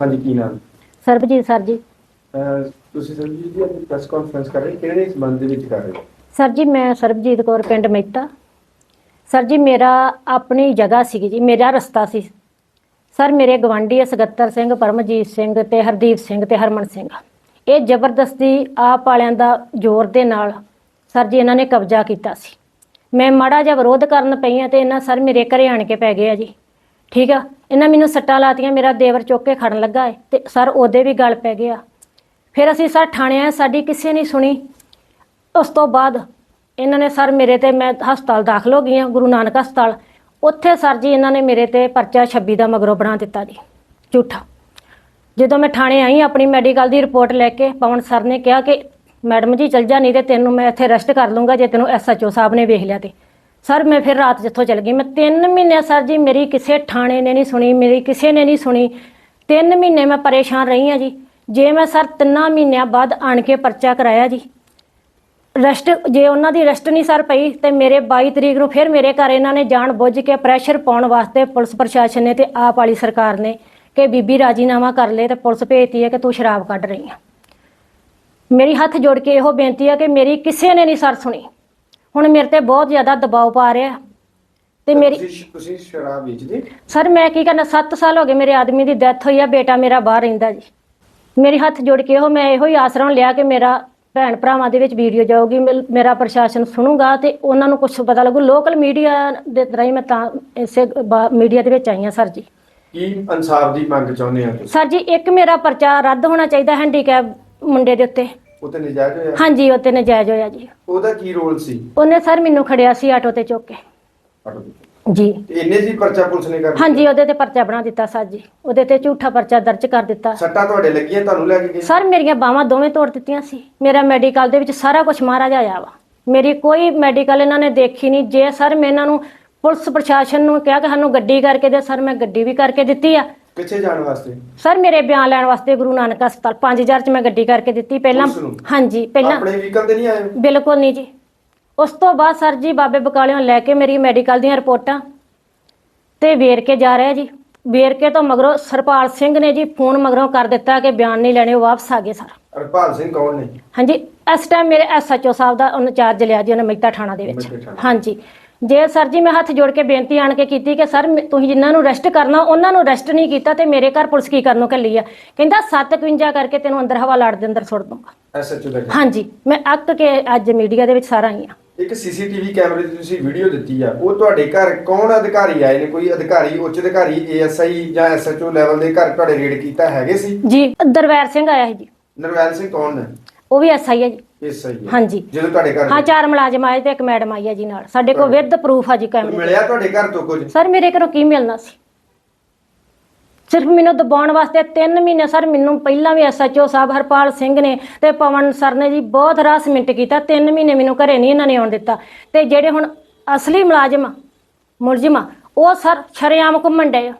ਹਾਂਜੀ ਕੀ ਨਾਮ? ਸਰਬਜੀਤ ਸਰ ਜੀ। ਅਹ ਤੁਸੀਂ ਸੰਜੀਤ ਜੀ ਅੱਜ ਪ੍ਰੈਸ ਕਾਨਫਰੰਸ ਕਰ ਰਹੇ ਕਿਹੜੇ ਸੰਬੰਧ ਦੇ ਵਿੱਚ ਕਰ ਰਹੇ ਹੋ? ਸਰ ਜੀ ਮੈਂ ਸਰਬਜੀਤ ਕੌਰ ਪਿੰਡ ਮਹਿਤਾ। ਸਰ ਜੀ ਮੇਰਾ ਆਪਣੀ ਜਗ੍ਹਾ ਸੀਗੀ ਜੀ ਮੇਰਾ ਰਸਤਾ ਸੀ। ਸਰ ਮੇਰੇ ਗਵਾਂਢੀ ਸਗੱਤਰ ਸਿੰਘ ਪਰਮਜੀਤ ਸਿੰਘ ਤੇ ਹਰਦੀਪ ਸਿੰਘ ਤੇ ਹਰਮਨ ਸਿੰਘ। ਇਹ ਜ਼ਬਰਦਸਤੀ ਆਪ ਵਾਲਿਆਂ ਦਾ ਜ਼ੋਰ ਦੇ ਨਾਲ ਸਰ ਜੀ ਇਹਨਾਂ ਨੇ ਕਬਜ਼ਾ ਕੀਤਾ ਸੀ। ਮੈਂ ਮਾੜਾ ਜਿਹਾ ਵਿਰੋਧ ਕਰਨ ਪਈ ਆ ਤੇ ਇਹਨਾਂ ਸਰ ਮੇਰੇ ਘਰੇ ਆਣ ਕੇ ਪੈ ਗਏ ਆ ਜੀ। ਠੀਕ ਆ? ਇਹਨਾਂ ਮੈਨੂੰ ਸੱਟਾਂ ਲਾਤੀਆਂ, ਮੇਰਾ ਦੇਵਰ ਚੁੱਕ ਕੇ ਖੜਨ ਲੱਗਾ ਏ ਤੇ ਸਰ ਉਹਦੇ ਵੀ ਗਲ ਪੈ ਗਿਆ। ਫਿਰ ਅਸੀਂ ਸਰ ਥਾਣੇ ਆਏ ਸਾਡੀ ਕਿਸੇ ਨਹੀਂ ਸੁਣੀ। ਉਸ ਤੋਂ ਬਾਅਦ ਇਹਨਾਂ ਨੇ ਸਰ ਮੇਰੇ ਤੇ ਮੈਂ ਹਸਪਤਾਲ ਦਾਖਲ ਹੋ ਗਈ ਹਾਂ ਗੁਰੂ ਨਾਨਕ ਹਸਪਤਾਲ। ਉੱਥੇ ਸਰ ਜੀ ਇਹਨਾਂ ਨੇ ਮੇਰੇ ਤੇ ਪਰਚਾ 26 ਦਾ ਮਗਰੋਂ ਬਣਾ ਦਿੱਤਾ ਜੀ, ਝੂਠਾ। ਜਦੋਂ ਮੈਂ ਥਾਣੇ ਆਈ, ਆਪਣੀ ਮੈਡੀਕਲ ਦੀ ਰਿਪੋਰਟ ਲੈ ਕੇ ਪਵਨ ਸਰ ਨੇ ਕਿਹਾ ਕਿ ਮੈਡਮ ਜੀ ਚਲ ਜਾ, ਨਹੀਂ ਤੇ ਤੈਨੂੰ ਮੈਂ ਇੱਥੇ ਰੈਸਟ ਕਰ ਲੂੰਗਾ ਜੇ ਤੈਨੂੰ ਐਸਐਚਓ ਸਾਹਿਬ ਨੇ ਵੇਖ ਲਿਆ ਤੇ। ਸਰ, ਮੈਂ ਫਿਰ ਰਾਤ ਜਿੱਥੋਂ ਚਲ ਗਈ, ਮੈਂ 3 ਮਹੀਨੇ ਸਰ ਜੀ ਮੇਰੀ ਕਿਸੇ ਥਾਣੇ ਨੇ ਨਹੀਂ ਸੁਣੀ, ਮੇਰੀ ਕਿਸੇ ਨੇ ਨਹੀਂ ਸੁਣੀ। 3 ਮਹੀਨੇ ਮੈਂ ਪਰੇਸ਼ਾਨ ਰਹੀ ਹਾਂ ਜੀ। ਜੇ ਮੈਂ ਸਰ ਤਿੰਨਾਂ ਮਹੀਨਿਆਂ ਬਾਅਦ ਆਣ ਕੇ ਪਰਚਾ ਕਰਾਇਆ ਜੀ। ਰੈਸਟ, ਜੇ ਉਹਨਾਂ ਦੀ ਰੈਸਟ ਨਹੀਂ ਸਰ ਪਈ, ਤੇ ਮੇਰੇ 22 ਤਰੀਕ ਨੂੰ ਫਿਰ ਮੇਰੇ ਘਰ ਇਹਨਾਂ ਨੇ ਜਾਣ ਬੁੱਝ ਕੇ ਪ੍ਰੈਸ਼ਰ ਪਾਉਣ ਵਾਸਤੇ ਪੁਲਿਸ ਪ੍ਰਸ਼ਾਸਨ ਨੇ ਤੇ ਆਪ ਵਾਲੀ ਸਰਕਾਰ ਨੇ ਕਿ ਬੀਬੀ ਰਾਜੀਨਾਮਾ ਕਰ ਲੈ ਤੇ ਪੁਲਿਸ ਭੇਜਤੀ ਹੈ ਕਿ ਤੂੰ ਸ਼ਰਾਬ ਕੱਢ ਰਹੀ ਆ। ਮੇਰੀ ਹੱਥ ਜੋੜ ਕੇ ਇਹੋ ਬੇਨਤੀ ਹੈ ਕਿ ਮੇਰੀ ਕਿਸੇ ਨੇ ਨਹੀਂ ਸਰ ਸੁਣੀ। ਹੁਣ ਮੇਰੇ ਤੇ ਬਹੁਤ ਜ਼ਿਆਦਾ ਦਬਾਅ ਪਾ ਰਿਹਾ ਤੇ ਮੇਰੀ ਤੁਸੀਂ ਤੁਸੀਂ ਸ਼ਰਾਬ ਵੇਚਦੇ? ਸਰ ਮੈਂ ਕੀ ਕਰਨਾ? 7 ਸਾਲ ਹੋ ਗਏ ਮੇਰੇ ਆਦਮੀ ਦੀ ਡੈਥ ਹੋਈ ਆ ਬੇਟਾ ਮੇਰਾ ਬਾਹਰ ਰਹਿੰਦਾ ਜੀ। ਮੇਰੇ ਹੱਥ ਜੋੜ ਕੇ ਇਹੋ ਮੈਂ ਇਹੋ ਹੀ ਆਸਰਾ ਲਿਆ ਕਿ ਮੇਰਾ ਭੈਣ ਭਰਾਵਾਂ ਦੇ ਵਿੱਚ ਵੀਡੀਓ ਜਾਊਗੀ ਮਿਲ- ਮੇਰਾ ਪ੍ਰਸ਼ਾਸਨ ਸੁਣੂਗਾ ਤੇ ਉਹਨਾਂ ਨੂੰ ਕੁਝ ਪਤਾ ਲੱਗੂ। ਲੋਕਲ ਮੀਡੀਆ ਦੇ ਰਾਹੀਂ ਮੈਂ ਤਾਂ ਇਸੇ ਮੀਡੀਆ ਦੇ ਵਿੱਚ ਆਈ ਹਾਂ ਸਰ ਜੀ। ਕੀ ਇਨਸਾਫ ਦੀ ਮੰਗ ਚਾਹੁੰਦੇ ਆ ਤੁਸੀਂ? ਸਰ ਜੀ ਇੱਕ ਮੇਰਾ ਪਰਚਾ ਰੱਦ ਹੋਣਾ ਚਾਹੀਦਾ ਹੈਂਡੀਕੈਪ ਮੁੰਡੇ ਦੇ ਉੱਤੇ। ਉਹ ਤੇ ਨਜਾਇਜ਼ ਹੋਇਆ? ਹਾਂਜੀ ਉਹ ਤੇ ਨਜਾਇਜ਼ ਹੋਇਆ ਜੀ। ਉਹਦਾ ਕੀ ਰੋਲ ਸੀ? ਉਹਨੇ ਸਰ ਮੈਨੂੰ ਖੜਿਆ ਸੀ ਆਟੋ ਤੇ ਚੁੱਕ ਕੇ। ਆਟੋ ਤੇ। ਜੀ। ਤੇ ਇੰਨੇ ਜੀ ਪਰਚਾ ਪੁਲਿਸ ਨੇ ਕਰ? ਹਾਂਜੀ ਉਹਦੇ ਤੇ ਪਰਚਾ ਬਣਾ ਦਿੱਤਾ ਸਰ ਜੀ। ਉਹਦੇ ਤੇ ਝੂਠਾ ਪਰਚਾ ਦਰਜ ਕਰ ਦਿੱਤਾ। ਸੱਟਾਂ ਤੁਹਾਡੇ ਲੱਗੀਆਂ ਤੁਹਾਨੂੰ ਲੈ ਕੇ ਗਏ? ਸਰ ਮੇਰੀਆਂ ਬਾਹਾਂ ਦੋਵੇਂ ਤੋੜ ਦਿੱਤੀਆਂ ਸੀ। ਮੇਰਾ ਮੈਡੀਕਲ ਦੇ ਵਿੱਚ ਸਾਰਾ ਕੁਝ ਮਹਾਰਾਜ ਆਇਆ ਵਾ। ਮੇਰੀ ਕੋਈ ਮੈਡੀਕਲ ਇਹਨਾਂ ਨੇ ਦੇਖੀ ਨਹੀਂ। ਜੇ ਸਰ ਮੈਂ ਇਹਨਾਂ ਨੂੰ ਪੁਲਿਸ ਪ੍ਰਸ਼ਾਸਨ ਨੂੰ ਕਿਹਾ ਕਿ ਸਾਨੂੰ ਗੱਡੀ ਕਰਕੇ ਦੇ ਸਰ ਮੈਂ ਗੱਡੀ ਵੀ ਕਰਕੇ ਦਿੱਤੀ ਆ। ਕਿੱਥੇ ਜਾਣ ਵਾਸਤੇ? ਸਰ ਮੇਰੇ ਬਿਆਨ ਲੈਣ ਵਾਸਤੇ ਗੁਰੂ ਨਾਨਕ ਹਸਪਤਾਲ। 5000 ਚ ਮੈਂ ਗੱਡੀ ਕਰਕੇ ਦਿੱਤੀ। ਪਹਿਲਾਂ ਪੁਲਿਸ ਨੂੰ? ਹਾਂਜੀ ਪਹਿਲਾਂ ਆਪਣੇ ਵਹੀਕਲ ਤੇ ਨਹੀਂ ਆਏ? ਬਿਲਕੁਲ ਨਹੀਂ ਜੀ। ਉਸ ਤੋਂ ਬਾਅਦ ਸਰ ਜੀ ਬਾਬੇ ਬਕਾਲਿਓਂ ਲੈ ਕੇ ਮੇਰੀ ਮੈਡੀਕਲ ਦੀਆਂ ਰਿਪੋਰਟਾਂ ਤੇ ਵੇਰ ਕੇ ਜਾ ਰਿਹਾ ਜੀ। ਵੇਰ ਕੇ ਤੋਂ ਮਗਰੋਂ ਸਰਪਾਲ ਸਿੰਘ ਨੇ ਜੀ ਫੋਨ ਮਗਰੋਂ ਕਰ ਦਿੱਤਾ ਕਿ ਬਿਆਨ ਨਹੀਂ ਲੈਣੇ ਉਹ ਵਾਪਸ ਆ ਗਏ ਸਰ। ਹਰਪਾਲ ਸਿੰਘ ਕੌਣ ਨੇ? ਹਾਂਜੀ ਇਸ ਟਾਈਮ ਮੇਰੇ ਐਸਐਚਓ ਸਾਹਿਬ ਦਾ ਉਹਨੇ ਚਾਰਜ ਲਿਆ ਜੀ ਉਹਨੇ ਮਹਿਤਾ ਥਾਣਾ ਦੇ ਵਿੱਚ। ਥਾਣਾ। ਹਾਂਜੀ। ਜੇ ਸਰ ਜੀ ਮੈਂ ਹੱਥ ਜੋੜ ਕੇ ਬੇਨਤੀ ਆਣ ਕੇ ਕੀਤੀ ਕਿ ਸਰ ਮੈਂ- ਤੁਸੀਂ ਜਿਨ੍ਹਾਂ ਨੂੰ ਰੈਸਟ ਕਰਨਾ ਉਹਨਾਂ ਨੂੰ ਰੈਸਟ ਨਹੀਂ ਕੀਤਾ ਤੇ ਮੇਰੇ ਘਰ ਪੁਲਿਸ ਕੀ ਕਰਨ ਘੱਲੀ ਆ? ਕਹਿੰਦਾ 751 ਕਰਕੇ ਤੈਨੂੰ ਅੰਦਰ ਹਵਾ ਲਾੜ ਦੇ ਅੰਦਰ ਸੁੱਟ ਦੂੰਗਾ। ਐਸਐਚਓ ਦਾ ਹਾਂਜੀ ਮੈਂ ਅੱਕ ਕੇ ਅੱਜ ਮੀਡੀਆ ਦੇ ਵਿੱਚ ਸਾਰਾ ਆਈ ਆ। ਇੱਕ ਸੀਸੀਟੀਵੀ ਕੈਮਰੇ ਦੀ ਤੁਸੀਂ ਵੀਡੀਓ ਦਿੱਤੀ ਆ ਉਹ ਤੁਹਾਡੇ ਘਰ ਕੌਣ ਅਧਿਕਾਰੀ ਆਏ ਨੇ? ਕੋਈ ਅਧਿਕਾਰੀ ਉੱਚ ਅਧਿਕਾਰੀ ਏਐਸਆਈ ਜਾਂ ਐਸਐਚਓ ਲੈਵਲ ਦੇ ਘਰ ਤੁਹਾਡੇ ਰੇਡ ਕੀਤਾ ਹੈਗੇ ਸੀ? ਜੀ ਦਰਵੈਰ ਸਿੰਘ ਆਇਆ ਸੀ ਜੀ। ਨਰਵੈਲ ਸਿੰਘ ਕੌਣ ਨੇ? ਉਹ ਵੀ ਐਸਆਈ ਹੈ ਜੀ। ਹਾਂਜੀ। ਜਦੋਂ ਤੁਹਾਡੇ ਘਰ ਹਾਂ ਚਾਰ ਮੁਲਾਜ਼ਮ ਆਏ ਤੇ ਇੱਕ ਮੈਡਮ ਆਈ ਹੈ ਜੀ ਨਾਲ। ਸਾਡੇ ਕੋਲ ਵਿਦ ਪ੍ਰੂਫ ਆ ਜੀ ਕੈਮਰੇ ਮਿਲਿਆ ਤੁਹਾਡੇ ਘਰ ਤੋਂ ਕੁਝ? ਸਰ ਮੇਰੇ ਘਰੋਂ ਕੀ ਮਿਲਣਾ ਸੀ? ਸਿਰਫ ਮੈਨੂੰ ਦਬਾਉਣ ਵਾਸਤੇ 3 ਮਹੀਨੇ ਸਰ ਮੈਨੂੰ ਪਹਿਲਾਂ ਵੀ ਐਸਐਚਓ ਸਾਹਿਬ ਹਰਪਾਲ ਸਿੰਘ ਨੇ ਤੇ ਪਵਨ ਸਰ ਨੇ ਜੀ ਬਹੁਤ ਹਰਾਸਮੈਂਟ ਕੀਤਾ। 3 ਮਹੀਨੇ ਮੈਨੂੰ ਘਰੇ ਨਹੀਂ ਇਹਨਾਂ ਨੇ ਆਉਣ ਦਿੱਤਾ। ਤੇ ਜਿਹੜੇ ਹੁਣ ਅਸਲੀ ਮੁਲਾਜ਼ਮ ਮੁਲਜ਼ਮ ਉਹ ਸਰ ਸ਼ਰੇਆਮ ਘੁੰਮਣ ਡਏ ਆ।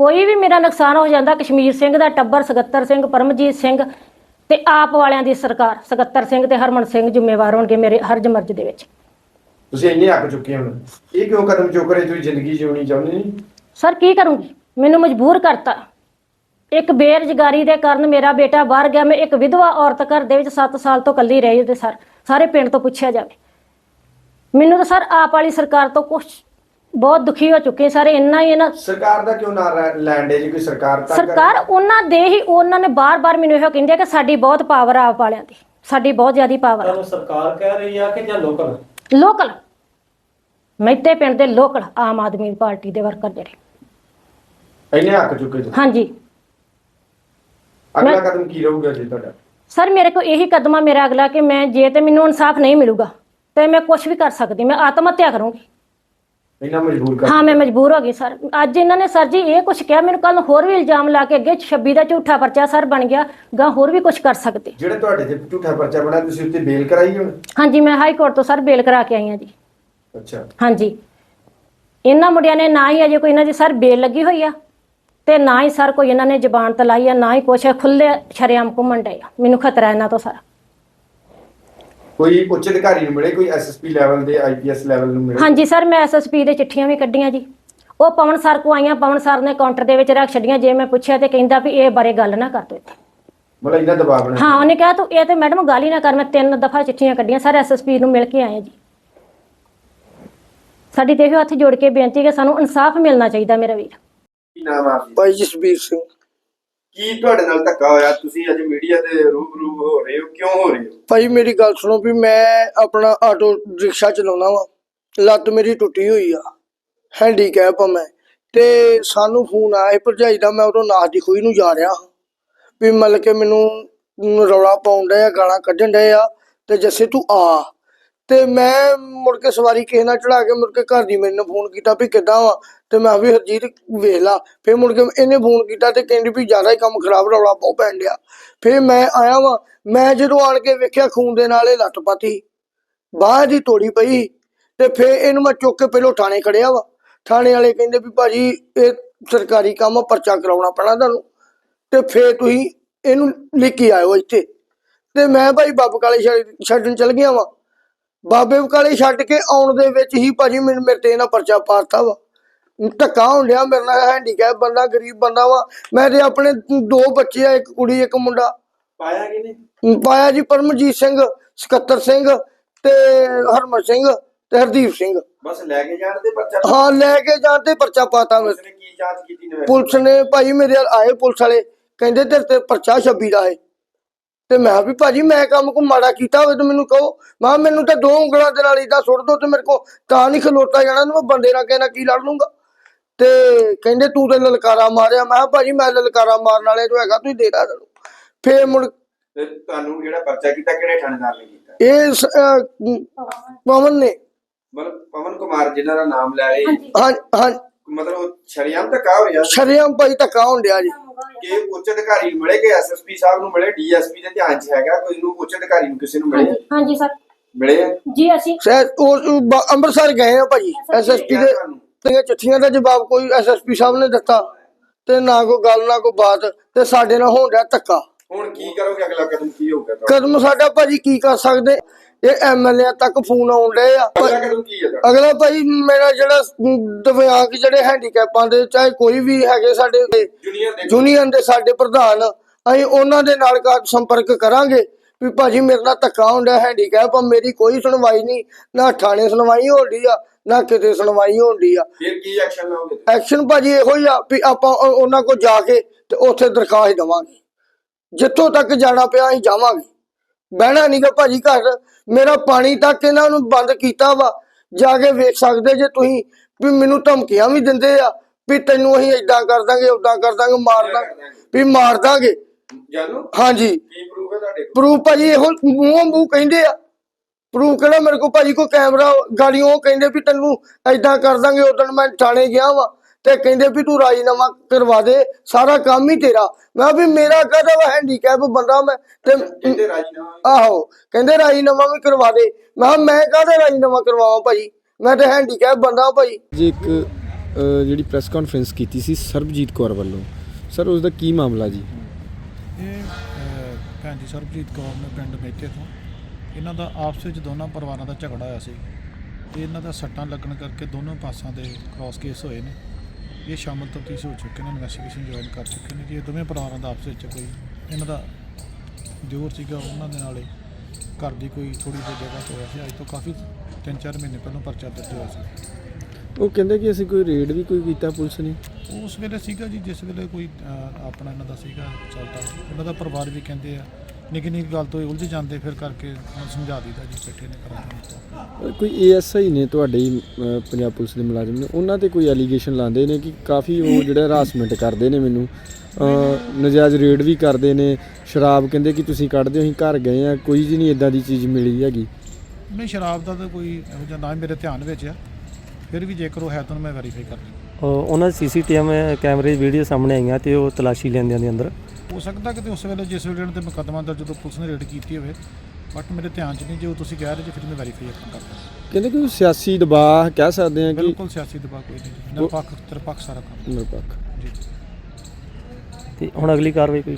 ਕੋਈ ਵੀ ਮੇਰਾ ਨੁਕਸਾਨ ਹੋ ਜਾਂਦਾ ਕਸ਼ਮੀਰ ਸਿੰਘ ਦਾ ਟੱਬਰ ਸਗੱਤਰ ਸਿੰਘ ਪਰਮਜੀਤ ਸਿੰਘ ਤੇ ਆਪ ਵਾਲਿਆਂ ਦੀ ਸਰਕਾਰ ਸਗੱਤਰ ਸਿੰਘ ਤੇ ਹਰਮਨ ਸਿੰਘ ਜ਼ਿੰਮੇਵਾਰ ਹੋਣਗੇ ਮੇਰੇ ਹਰਜ ਮਰਜ ਦੇ ਵਿੱਚ। ਤੁਸੀਂ ਇੰਨੇ ਅੱਕ ਚੁੱਕੇ ਹੁਣ ਇਹ ਕਿਉਂ ਕਦਮ ਚੁੱਕ ਰਹੇ ਤੁਸੀਂ ਜ਼ਿੰਦਗੀ ਜਿਉਣੀ ਚਾਹੁੰਦੇ ਨਹੀਂ ਸਰ ਕੀ ਕਰੂੰਗੀ? ਮੈਨੂੰ ਮਜਬੂਰ ਕਰਤਾ। ਇੱਕ ਬੇਰੁਜ਼ਗਾਰੀ ਦੇ ਕਾਰਨ ਮੇਰਾ ਬੇਟਾ ਬਾਹਰ ਗਿਆ। ਮੈਂ ਇੱਕ ਵਿਧਵਾ ਔਰਤ ਘਰ ਦੇ ਵਿੱਚ 7 ਸਾਲ ਤੋਂ ਇਕੱਲੀ ਰਹੀ ਤੇ ਸਰ ਸਾਰੇ ਪਿੰਡ ਤੋਂ ਪੁੱਛਿਆ ਜਾਵੇ। ਮੈਨੂੰ ਤਾਂ ਸਰ ਆਪ ਵਾਲੀ ਸਰਕਾਰ ਤੋਂ ਕੁਝ ਬਹੁਤ ਦੁਖੀ ਹੋ ਚੁੱਕੇ ਸਾਰੇ ਇੰਨਾ ਹੀ ਇਹਨਾਂ ਸਰਕਾਰ ਦਾ ਕਿਉਂ ਨਾ ਲੈਂਡ ਹੈ ਜੀ? ਕੋਈ ਸਰਕਾਰ ਤਾਂ ਸਰਕਾਰ ਉਹਨਾਂ ਦੇ ਹੀ ਉਹਨਾਂ ਨੇ ਬਾਰ-ਬਾਰ ਮੈਨੂੰ ਇਹੋ ਕਹਿੰਦੇ ਆ ਕਿ ਸਾਡੀ ਬਹੁਤ ਪਾਵਰ ਆ ਆਪ ਵਾਲਿਆਂ ਦੀ। ਸਾਡੀ ਬਹੁਤ ਜ਼ਿਆਦੀ ਪਾਵਰ ਆ। ਤੁਹਾਨੂੰ ਸਰਕਾਰ ਕਹਿ ਰਹੀ ਆ ਕਿ ਜਾਂ ਲੋਕਲ? ਲੋਕਲ। ਮੈਤੇ ਪਿੰਡ ਦੇ ਲੋਕਲ ਆਮ ਆਦਮੀ ਪਾਰਟੀ ਦੇ ਵਰਕਰ ਜਿਹੜੇ। ਇੰਨੇ ਅੱਕ ਚੁੱਕੇ ਤੁਸੀਂ ਹਾਂਜੀ। ਅਗਲਾ ਕਦਮ ਕੀ ਰਹੂਗਾ ਜੀ ਤੁਹਾਡਾ? ਸਰ ਮੇਰੇ ਕੋਲ ਇਹੀ ਕਦਮ ਆ ਮੇਰਾ ਅਗਲਾ ਕਿ ਮੈਂ ਜੇ ਤੇ ਮੈਨੂੰ ਇਨਸਾਫ ਨਹੀਂ ਮਿਲੂਗਾ ਤੇ ਮੈਂ ਕੁਝ ਵੀ ਕਰ ਸਕਦੀ ਮੈਂ ਆਤਮ ਹੱਤਿਆ ਕਰੂੰਗੀ। ਇੰਨਾ ਮਜਬੂਰ ਕਰ ਹਾਂ ਮੈਂ ਮਜਬੂਰ ਹੋ ਗਈ ਸਰ। ਅੱਜ ਇਹਨਾਂ ਨੇ ਸਰ ਜੀ ਇਹ ਕੁਝ ਕਿਹਾ ਮੈਨੂੰ ਕੱਲ ਹੋਰ ਵੀ ਇਲਜ਼ਾਮ ਲਾ ਕੇ ਅੱਗੇ 26 ਦਾ ਝੂਠਾ ਪਰਚਾ ਸਰ ਬਣ ਗਿਆ ਗਾਂ ਹੋਰ ਵੀ ਕੁਝ ਕਰ ਸਕਦੇ। ਜਿਹੜੇ ਤੁਹਾਡੇ ਤੇ ਝੂਠਾ ਪਰਚਾ ਬਣਾ ਤੁਸੀਂ ਉੱਤੇ ਬੇਲ ਕਰਾਈ ਹੁਣ ਹਾਂਜੀ ਮੈਂ ਹਾਈ ਕੋਰਟ ਤੋਂ ਸਰ ਬੇਲ ਕਰਾ ਕੇ ਆਈ ਹਾਂ ਜੀ। ਅੱਛਾ। ਹਾਂਜੀ। ਇਹਨਾਂ ਮੁੰਡਿਆਂ ਨੇ ਨਾ ਹੀ ਅਜੇ ਕੋਈ ਇਹਨਾਂ ਦੀ ਸਰ ਬੇਲ ਲੱਗੀ ਹੋਈ ਆ ਤੇ ਨਾ ਹੀ ਸਰ ਕੋਈ ਇਹਨਾਂ ਨੇ ਜ਼ਬਾਨ ਤਲਾਈ ਆ ਨਾ ਹੀ ਕੁਛ ਖੁੱਲੇ ਸ਼ਰੇਆਮ ਘੁੰਮਣ ਡਏ ਆ। ਮੈਨੂੰ ਖਤਰਾ ਇਹਨਾਂ ਤੋਂ ਸਾਰਾ। ਕੋਈ ਉੱਚ ਅਧਿਕਾਰੀ ਨੂੰ ਮਿਲੇ ਕੋਈ ਐਸਐਸਪੀ ਲੈਵਲ ਦੇ ਆਈਪੀਐਸ ਲੈਵਲ ਨੂੰ ਮਿਲੇ? ਹਾਂਜੀ ਸਰ ਮੈਂ ਐਸਐਸਪੀ ਦੇ ਚਿੱਠੀਆਂ ਵੀ ਕੱਢੀਆਂ ਜੀ। ਉਹ ਪਵਨ ਸਰ ਕੋ ਆਈਆਂ ਪਵਨ ਸਰ ਨੇ ਕਾਊਂਟਰ ਦੇ ਵਿੱਚ ਰੱਖ ਛੱਡੀਆਂ ਜੇ ਮੈਂ ਪੁੱਛਿਆ ਤੇ ਕਹਿੰਦਾ ਵੀ ਇਹ ਬਾਰੇ ਗੱਲ ਨਾ ਕਰ ਤੂੰ ਇੱਥੇ। ਮਤਲਬ ਇਹਨਾਂ ਦਬਾਅ ਬਣਾ ਹਾਂ ਉਹਨੇ ਕਿਹਾ ਤੂੰ ਇਹ ਤੇ ਮੈਡਮ ਗੱਲ ਹੀ ਨਾ ਕਰ ਮੈਂ ਤਿੰਨ ਦਫਾ ਚਿੱਠੀਆਂ ਕੱਢੀਆਂ। ਸਾਰੇ ਐਸਐਸਪੀ ਨੂੰ ਮਿਲ ਕੇ ਆਏ ਜੀ। ਸਾਡੀ ਤੇ ਇਹੋ ਹੱਥ ਜੋੜ ਕੇ ਬੇਨਤੀ ਕਿ ਸਾਨੂੰ ਇਨਸਾਫ ਮਿਲਣਾ ਚਾਹੀਦਾ ਮੇਰਾ ਵੀਰ। ਕੀ ਨਾਮ ਆ ਆਪਣਾ? ਭਾਈ ਜਸਬੀਰ ਸਿੰਘ। ਕੀ ਤੁਹਾਡੇ ਨਾਲ ਧੱਕਾ ਹੋਇਆ? ਤੁਸੀਂ ਅੱਜ ਮੀਡੀਆ ਤੇ ਰੂਬਰੂ ਹੋ ਰਹੇ ਹੋ? ਕਿਉਂ ਹੋ ਰਹੇ ਹੋ? ਭਾਈ, ਮੇਰੀ ਗੱਲ ਸੁਣੋ ਵੀ ਮੈਂ ਆਪਣਾ ਆਟੋ ਰਿਕਸ਼ਾ ਚਲਾਉਣਾ ਵਾ। ਲੱਤ ਮੇਰੀ ਟੁੱਟੀ ਹੋਈ ਆ। ਹੈਂਡੀਕੈਪ ਆ ਮੈਂ। ਤੇ ਸਾਨੂੰ ਫੋਨ ਆਇਆ ਭਰਜਾਈ ਦਾ, ਮੈਂ ਉਦੋਂ ਨਾਸ ਦੀ ਖੂਹੀ ਨੂੰ ਜਾ ਰਿਹਾ ਹਾਂ। ਵੀ ਮਤਲਬ ਕਿ ਮੈਨੂੰ ਰੌਲਾ ਪਾਉਣ ਡਿਆ, ਗਾਲਾਂ ਕੱਢਣ ਡਏ ਆ। ਤੇ ਜੱਸੇ ਤੂੰ ਆ। ਤੇ ਮੈਂ ਮੁੜ ਕੇ ਸਵਾਰੀ ਕਿਸੇ ਨਾਲ ਚੜਾ ਕੇ ਮੁੜ ਕੇ ਘਰ ਦੀ ਮੈਨੂੰ ਫੋਨ ਕੀਤਾ ਵੀ ਕਿੱਦਾਂ ਵਾ? ਤੇ ਮੈਂ ਵੀ ਹਰਜੀਤ ਵੇਖ ਲਾ। ਫਿਰ ਮੁੜ ਕੇ ਇਹਨੇ ਫੋਨ ਕੀਤਾ ਤੇ ਕਹਿੰਦੀ ਵੀ ਜ਼ਿਆਦਾ ਹੀ ਕੰਮ ਖਰਾਬ ਰੌਲਾ ਬਹੁਤ ਪੈਣ ਡਿਆ। ਫੇਰ ਮੈਂ ਆਇਆ ਵਾਂ। ਮੈਂ ਜਦੋਂ ਆਣ ਕੇ ਵੇਖਿਆ ਖੂਨ ਦੇ ਨਾਲ ਇਹ ਲੱਤ ਪਾਤੀ। ਬਾਹ ਦੀ ਤੋੜੀ ਪਈ। ਤੇ ਫੇਰ ਇਹਨੂੰ ਮੈਂ ਚੁੱਕ ਕੇ ਪਹਿਲੋਂ ਥਾਣੇ ਖੜਿਆ ਵਾ। ਥਾਣੇ ਵਾਲੇ ਕਹਿੰਦੇ ਵੀ ਭਾਜੀ ਇਹ ਸਰਕਾਰੀ ਕੰਮ ਪਰਚਾ ਕਰਾਉਣਾ ਪੈਣਾ ਤੁਹਾਨੂੰ। ਤੇ ਫੇਰ ਤੁਸੀਂ ਇਹਨੂੰ ਲੈ ਕੇ ਆਇਓ ਇੱਥੇ। ਤੇ ਮੈਂ ਭਾਈ ਬੱਬ ਕਾਲੇ ਛੱਡਣ ਚਲ ਗਿਆ ਵਾਂ। ਬਾਬੇ ਕਾਲੇ ਛੱਡ ਕੇ ਆਉਣ ਦੇ ਵਿੱਚ ਹੀ ਭਾਜੀ ਮੈਨੂੰ ਮੇਰੇ ਤੇ ਇਹਨਾਂ ਪਰਚਾ ਪਾਤਾ ਵਾ। ਧੱਕਾ ਹੋਣ ਡਿਆ ਮੇਰੇ ਨਾਲ ਹੈਂਡੀਕੈਪ ਬੰਦਾ ਗਰੀਬ ਬੰਦਾ ਵਾ। ਮੈਂ ਤੇ ਆਪਣੇ ਦੋ ਬੱਚੇ ਆ ਇੱਕ ਕੁੜੀ ਇੱਕ ਮੁੰਡਾ। ਪਾਇਆ ਕਿ ਨਹੀਂ ਪਾਇਆ ਜੀ ਪਰਮਜੀਤ ਸਿੰਘ ਸਕੱਤਰ ਸਿੰਘ ਤੇ ਹਰਮਨ ਸਿੰਘ ਤੇ ਹਰਦੀਪ ਸਿੰਘ। ਬਸ ਲੈ ਕੇ ਜਾਣ ਦੇ ਬੱਚਾ ਹਾਂ ਲੈ ਕੇ ਜਾਂਦੇ ਪਰਚਾ ਪਾਤਾ ਮੈਂ। ਪੁਲਿਸ ਨੇ ਭਾਈ ਮੇਰੇ ਆਏ ਪੁਲਿਸ ਵਾਲੇ ਕਹਿੰਦੇ ਤੇਰੇ ਤੇ ਪਰਚਾ ਛੱਬੀ ਦਾ ਹੈ ਤੇ ਮੈਂ ਕਿਹਾ ਵੀ ਭਾਜੀ ਮੈਂ ਕੰਮ ਕੋ ਮਾੜਾ ਕੀਤਾ ਹੋਵੇ ਤਾਂ ਮੈਨੂੰ ਕਹੋ। ਮੈਂ ਕਿਹਾ ਮੈਨੂੰ ਤਾਂ ਦੋ ਉਂਗਲਾਂ ਦੇ ਨਾਲ ਇਦਾਂ ਸੁੱਟ ਦੋ ਤੇ ਮੇਰੇ ਕੋ ਤਾਂ ਨਹੀਂ ਖਲੋਤਾ ਜਾਣਾ ਮੈਂ ਬੰਦੇ ਨਾਲ ਕਹਿਣਾ ਕੀ ਲੜ ਲੂੰਗਾ। ਤੇ ਕਹਿੰਦੇ ਤੂੰ ਤੇ ਲਲਕਾਰਾ ਮਾਰਿਆ। ਮੈਂ ਕਿਹਾ ਭਾਜੀ ਮੈਂ ਲਲਕਾਰਾ ਮਾਰਨ ਵਾਲੇ ਤੋਂ ਹੈਗਾ ਤੁਸੀਂ ਦੇਦਾ ਤੈਨੂੰ ਫੇਰ ਮੁੜ ਤੇ ਤੁਹਾਨੂੰ ਜਿਹੜਾ ਪਰਚਾ ਕੀਤਾ ਕਿਹੜੇ ਥਾਣੇਦਾਰ ਨੇ ਕੀਤਾ? ਇਹ ਪਵਨ ਨੇ। ਮਤਲਬ ਪਵਨ ਕੁਮਾਰ ਜਿਨ੍ਹਾਂ ਦਾ ਨਾਮ ਲੈ ਰਹੇ। ਹਾਂ ਹਾਂ। ਮਤਲਬ ਉਹ ਸ਼ਰੀਆਮ ਧੱਕਾ ਹੋ ਰਿਹਾ ਸ਼ਰੇਆਮ ਭਾਈ ਧੱਕਾ ਹੋਣ ਡਿਆ ਜੀ। ਕਿ ਉੱਚ ਅਧਿਕਾਰੀ ਨੂੰ ਮਿਲੇ ਕਿ ਐਸਐਸਪੀ ਸਾਹਿਬ ਨੂੰ ਮਿਲੇ ਡੀਐਸਪੀ ਦੇ ਧਿਆਨ 'ਚ ਹੈਗਾ ਕੋਈ ਨੂੰ ਉੱਚ ਅਧਿਕਾਰੀ ਨੂੰ ਕਿਸੇ ਨੂੰ ਮਿਲੇ ਹਾਂਜੀ ਸਰ ਮਿਲੇ ਆ? ਜੀ ਅਸੀਂ ਸਰ ਉਹ ਬ- ਅੰਮ੍ਰਿਤਸਰ ਗਏ ਆ ਭਾਜੀ ਐਸਐਸਪੀ ਦੇ? ਤੇ ਚਿੱਠੀਆਂ ਦਾ ਜਵਾਬ ਕੋਈ ਐਸਐਸਪੀ ਸਾਹਿਬ ਨੇ ਦਿੱਤਾ ਤੇ ਨਾ ਕੋਈ ਗੱਲ ਨਾ ਕੋਈ ਬਾਤ ਤੇ ਸਾਡੇ ਨਾਲ ਹੋਣ ਡਿਆ ਧੱਕਾ ਹੁਣ ਕੀ ਕਰੋਗੇ ਅਗਲਾ ਕਦਮ ਕੀ ਹੋਊਗਾ ਤੁਹਾਡਾ? ਕਦਮ ਸਾਡਾ ਭਾਜੀ ਕੀ ਕਰ ਸਕਦੇ? ਇਹ ਐਮਐਲਏ ਤੱਕ ਫੋਨ ਆਉਣ ਡਏ ਆ। ਅਗਲਾ ਕਦਮ ਕੀ ਹੈ ਤੁਹਾਡਾ? ਅਗਲਾ ਭਾਈ ਮੇਰਾ ਜਿਹੜਾ ਦਿਵਿਆਂਗ ਜਿਹੜੇ ਹੈਂਡੀਕੈਪਾਂ ਦੇ ਚਾਹੇ ਕੋਈ ਵੀ ਹੈਗੇ ਸਾਡੇ ਦੇ ਯੂਨੀਅਨ ਦੇ ਸਾਡੇ ਪ੍ਰਧਾਨ ਅਸੀਂ ਉਹਨਾਂ ਦੇ ਨਾਲ ਕਾ ਸੰਪਰਕ ਕਰਾਂਗੇ। ਵੀ ਭਾਜੀ ਮੇਰੇ ਨਾਲ ਧੱਕਾ ਹੁੰਦਾ ਹੈਂਡੀਕੈਪ ਆ ਮੇਰੀ ਕੋਈ ਸੁਣਵਾਈ ਨਹੀਂ ਨਾ ਥਾਣੇ ਸੁਣਵਾਈ ਹੋਣੀ ਆ ਨਾ ਕਿਤੇ ਸੁਣਵਾਈ ਹੋਣੀ ਆ। ਫਿਰ ਕੀ ਐਕਸ਼ਨ ਲਓਗੇ ਐਕਸ਼ਨ ਭਾਜੀ ਇਹੋ ਹੀ ਆ ਵੀ ਆਪਾਂ ਉਹ- ਉਹਨਾਂ ਕੋਲ ਜਾ ਕੇ ਤੇ ਉੱਥੇ ਦਰਖਾਸਤ ਦੇਵਾਂਗੇ। ਜਿੱਥੋਂ ਤੱਕ ਜਾਣਾ ਪਿਆ ਅਸੀਂ ਜਾਵਾਂਗੇ। ਬਹਿਣਾ ਨਹੀਂਗਾ ਭਾਜੀ ਘਰ। ਮੇਰਾ ਪਾਣੀ ਤੱਕ ਇਹਨਾਂ ਨੂੰ ਬੰਦ ਕੀਤਾ ਵਾ। ਜਾ ਕੇ ਵੇਖ ਸਕਦੇ ਜੇ ਤੁਸੀਂ ਵੀ ਮੈਨੂੰ ਧਮਕੀਆਂ ਵੀ ਦਿੰਦੇ ਆ ਵੀ ਤੈਨੂੰ ਅਸੀਂ ਏਦਾਂ ਕਰ ਦਾਂਗੇ ਉਦਾਂ ਕਰ ਦਾਂਗੇ ਮਾਰ ਦਾਂਗੇ ਵੀ ਮਾਰ ਦਾਂਗੇ। ਜਾਨੂ ਹਾਂਜੀ। ਕੀ ਪ੍ਰੂਫ ਹੈ ਤੁਹਾਡੇ ਕੋਲ? ਪ੍ਰੂਫ ਭਾਜੀ ਇਹੋ ਮੂੰਹੋਂ ਮੂੰਹ ਕਹਿੰਦੇ ਆ। ਪ੍ਰੂਫ ਕਿਹੜਾ ਮੇਰੇ ਕੋਲ? ਭਾਜੀ ਕੋ ਕੈਮਰਾ ਗਾੜੀਆਂ ਉਹ ਕਹਿੰਦੇ ਵੀ ਤੈਨੂੰ ਐਦਾਂ ਕਰ ਦਾਂਗੇ ਉਦੋਂ ਮੈਂ ਥਾਣੇ ਗਿਆ ਵਾ। ਤੇ ਕਹਿੰਦੇ ਵੀ ਤੂੰ ਰਾਜੀਨਾਮਾ ਕਰਵਾ ਦੇ ਸਾਰਾ ਕੰਮ ਹੀ ਤੇਰਾ। ਮੈਂ ਵੀ ਮੇਰਾ ਕਹਦਾ ਵਾ ਹੈਂਡੀਕੈਪ ਬੰਦਾ ਮੈਂ ਤੇ ਕਹਿੰਦੇ ਰਾਜੀਨਾਮਾ ਆਹੋ ਕਹਿੰਦੇ ਰਾਜੀਨਾਮਾ ਵੀ ਕਰਵਾ ਦੇ। ਮੈਂ ਮੈਂ ਕਾਹਦਾ ਰਾਜੀਨਾਮਾ ਕਰਵਾਵਾਂ ਭਾਜੀ ਮੈਂ ਤੇ ਹੈਂਡੀਕੈਪ ਬੰਦਾ ਭਾਜੀ ਜੀ ਇੱਕ ਜਿਹੜੀ ਪ੍ਰੈਸ ਕਾਨਫਰੰਸ ਕੀਤੀ ਸੀ ਸਰਬਜੀਤ ਕੌਰ ਵੱਲੋਂ। ਸਰ ਉਸ ਦਾ ਕੀ ਮਾਮਲਾ ਜੀ? ਇਹ ਅਹ, ਭੈਣ ਜੀ ਸਰਬਜੀਤ ਕੌਰ ਨੇ ਪਿੰਡ ਮੇਤੇ ਤੋਂ। ਇਹਨਾਂ ਦਾ ਆਪਸ ਵਿੱਚ ਦੋਨਾਂ ਪਰਿਵਾਰਾਂ ਦਾ ਝਗੜਾ ਹੋਇਆ ਸੀ। ਤੇ ਇਹਨਾਂ ਦਾ ਸੱਟਾਂ ਲੱਗਣ ਕਰਕੇ ਦੋਨੋਂ ਪਾਸਾਂ ਦੇ ਕ੍ਰਾਸ ਕੇਸ ਹੋਏ ਨੇ। ਇਹ ਸ਼ਾਮਲ ਤਫਤੀਸ਼ ਹੋ ਚੁੱਕੇ ਨੇ ਇਨਵੈਸਟੀਗੇਸ਼ਨ ਜੁਆਇਨ ਕਰ ਚੁੱਕੇ ਨੇ ਜੀ। ਇਹ ਦੋਵੇਂ ਪਰਿਵਾਰਾਂ ਦਾ ਆਪਸ ਵਿੱਚ ਕੋਈ ਇਹਨਾਂ ਦਾ ਦਿਓਰ ਸੀਗਾ ਉਹਨਾਂ ਦੇ ਨਾਲ ਘਰ ਦੀ ਕੋਈ ਥੋੜੀ ਜਿਹੀ ਜਗ੍ਹਾ ਤੋਂ ਹੋਇਆ ਸੀ। ਅੱਜ ਤੋਂ ਕਾਫੀ 3-4 ਮਹੀਨੇ ਪਹਿਲਾਂ ਪਰਚਾ ਦਰਜ ਹੋਇਆ ਸੀ। ਉਹ ਕਹਿੰਦੇ ਕਿ ਅਸੀਂ ਕੋਈ ਰੇਡ ਵੀ ਕੋਈ ਕੀਤਾ ਪੁਲਿਸ ਨੇ? ਉਸ ਵੇਲੇ ਸੀਗਾ ਜੀ ਜਿਸ ਵੇਲੇ ਕੋਈ ਅਹ, ਆਪਣਾ ਇਹਨਾਂ ਦਾ ਸੀਗਾ ਚੱਲਦਾ। ਇਹਨਾਂ ਦਾ ਪਰਿਵਾਰ ਵੀ ਕਹਿੰਦੇ ਆ ਨਿੱਕੀ ਨਿੱਕੀ ਗੱਲ ਤੋਂ ਹੀ ਉਲਝ ਜਾਂਦੇ ਫਿਰ ਕਰਕੇ ਉਹਨੂੰ ਸਮਝਾ ਦਿੱਤਾ ਜੀ ਬੈਠੇ ਨੇ ਕਰਾਂਗੇ ਅ, ਕੋਈ ਏਐਸਆਈ ਨੇ ਤੁਹਾਡੇ ਹੀ, ਪੰਜਾਬ ਪੁਲਿਸ ਦੇ ਮੁਲਾਜ਼ਮ ਨੇ ਉਹਨਾਂ ਤੇ ਕੋਈ ਐਲੀਗੇਸ਼ਨ ਲਾਉਂਦੇ ਨੇ ਕਿ ਕਾਫੀ ਉਹ ਜਿਹੜਾ ਹਰਾਸਮੈਂਟ ਕਰਦੇ ਨੇ ਮੈਨੂੰ? ਨਜਾਇਜ਼ ਰੇਡ ਵੀ ਕਰਦੇ ਨੇ ਸ਼ਰਾਬ ਕਹਿੰਦੇ ਕਿ ਤੁਸੀਂ ਕੱਢਦੇ ਹੋ ਅਸੀਂ ਘਰ ਗਏ ਆ ਕੋਈ ਜੀ ਨਹੀਂ ਇਦਾਂ ਦੀ ਚੀਜ਼ ਮਿਲੀ ਹੈਗੀ। ਨਹੀਂ ਸ਼ਰਾਬ ਦਾ ਤਾਂ ਕੋਈ ਇਹੋ ਜਿਹਾ ਨਾ ਹੀ ਮੇਰੇ ਧਿਆਨ ਵਿੱਚ ਆ। ਫਿਰ ਵੀ ਜੇਕਰ ਉਹ ਹੈ ਤਾਂ ਮੈਂ ਵੈਰੀਫਾਈ ਕਰ ਲਈ ਉਹ- ਉਹਨਾਂ ਦੀ ਸੀਸੀਟੀਵੀ ਕੈਮਰੇ ਵੀਡੀਓ ਸਾਹਮਣੇ ਆਈਆਂ ਤੇ ਉਹ ਤਲਾਸ਼ੀ ਲੈਂਦਿਆਂ ਦੇ ਅੰਦਰ। ਹੋ ਸਕਦਾ ਕਿ ਉਸ ਵੇਲੇ ਜਿਸ ਵੇਲੇ ਤੇ ਮੁਕੱਦਮਾ ਦਰਜ ਜਦੋਂ ਪੁਲਿਸ ਨੇ ਰੇਡ ਕੀਤੀ ਹੋਵੇ ਬਟ ਮੇਰੇ ਧਿਆਨ 'ਚ ਨਹੀਂ ਜੇ ਉਹ ਤੁਸੀਂ ਕਹਿ ਰਹੇ ਜੇ ਫਿਰ ਮੈਂ ਵੈਰੀਫਾਈ ਕਰਦਾ ਕਹਿੰਦੇ ਕਿ ਸਿਆਸੀ ਦਬਾਅ ਕਹਿ ਸਕਦੇ ਆ ਕਿ ਬਿਲਕੁਲ ਸਿਆਸੀ ਦਬਾਅ ਕੋਈ ਨਹੀਂ। ਨਿਰਪੱਖ ਨਿਰਪੱਖ ਸਾਰਾ ਕੰਮ। ਨਿਰਪੱਖ। ਜੀ। ਤੇ ਹੁਣ ਅਗਲੀ ਕਾਰਵਾਈ ਕੋਈ?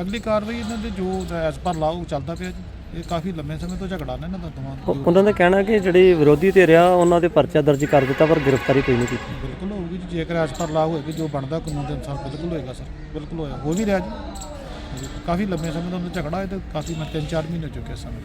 ਅਗਲੀ ਕਾਰਵਾਈ ਇਹਨਾਂ ਦੇ ਜੋ ਐਸ ਪਰ ਲਾਓ ਚੱਲਦਾ ਪਿਆ ਜੀ। ਇਹ ਕਾਫੀ ਲੰਮੇ ਸਮੇਂ ਤੋਂ ਝਗੜਾ ਨੇ ਇਹਨਾਂ ਦਾ ਦੋਵਾਂ ਉਹ- ਉਹਨਾਂ ਦਾ ਕਹਿਣਾ ਕਿ ਜਿਹੜੀ ਵਿਰੋਧੀ ਧਿਰ ਆ ਉਹਨਾਂ ਦੇ ਪਰਚਾ ਦਰਜ ਕਰ ਦਿੱਤਾ ਪਰ ਗ੍ਰਿਫਤਾਰੀ ਕੋਈ ਨਹੀਂ ਕੀਤੀ। ਬਿਲਕੁਲ ਹੋਊਗੀ ਜੀ ਜੇਕਰ ਅੱਜ ਪਰ ਲਾਗੂ ਹੋਏਗੀ, ਜੋ ਬਣਦਾ ਕਾਨੂੰਨ ਦੇ ਅਨੁਸਾਰ ਬਿਲਕੁਲ ਹੋਏਗਾ ਸਰ ਬਿਲਕੁਲ ਹੋਇਆ ਹੋ ਵੀ ਰਿਹਾ ਜੀ। ਕਾਫੀ ਲੰਮੇ ਸਮੇਂ ਤੋਂ ਉਹਨਾਂ ਝਗੜਾ ਹੈ ਤੇ ਕਾਫੀ ਮੈਂ 3-4 ਮਹੀਨੇ ਹੋ ਚੁੱਕੇ ਸਨ